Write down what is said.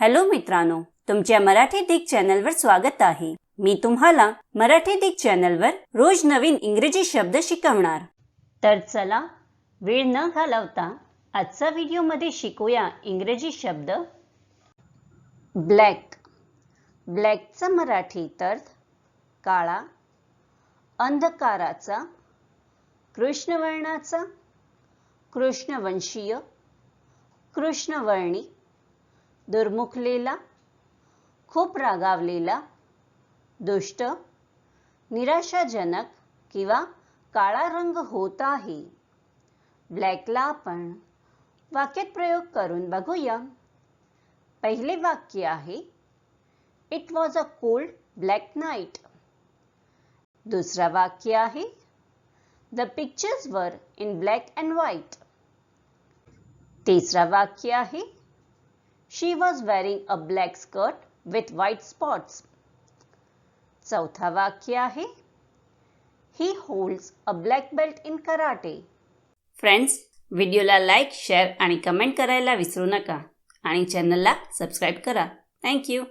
Hello मित्रांनो तुमच्या मराठी दिग चॅनलवर स्वागत आहे. मी तुम्हाला मराठी दिग चॅनलवर रोज नवीन इंग्रजी शब्द शिकवणार. तर चला वेळ न घालवता आजचा व्हिडिओमध्ये शिकूया इंग्रजी शब्द. ब्लॅक. ब्लॅकचा मराठी अर्थ काळा अंधकाराचा कृष्णवर्णाचा कृष्णवंशीय कृष्णवर्णी दुर्मुखलेला खूप रागावलेला दुष्ट निराशाजनक किंवा काळा रंग होत आहे. ब्लॅकला आपण वाक्यात प्रयोग करून बघूया. पहिले वाक्य आहे it was a cold black night दुसरा वाक्य आहे the pictures were in black and white तिसरा वाक्य आहे she was wearing a black skirt with white spots चौथा वाक्य आहे he holds a black belt in karate friends व्हिडिओला लाईक शेअर आणि कमेंट करायला विसरू नका. आणि चॅनलला सबस्क्राईब करा. थँक्यू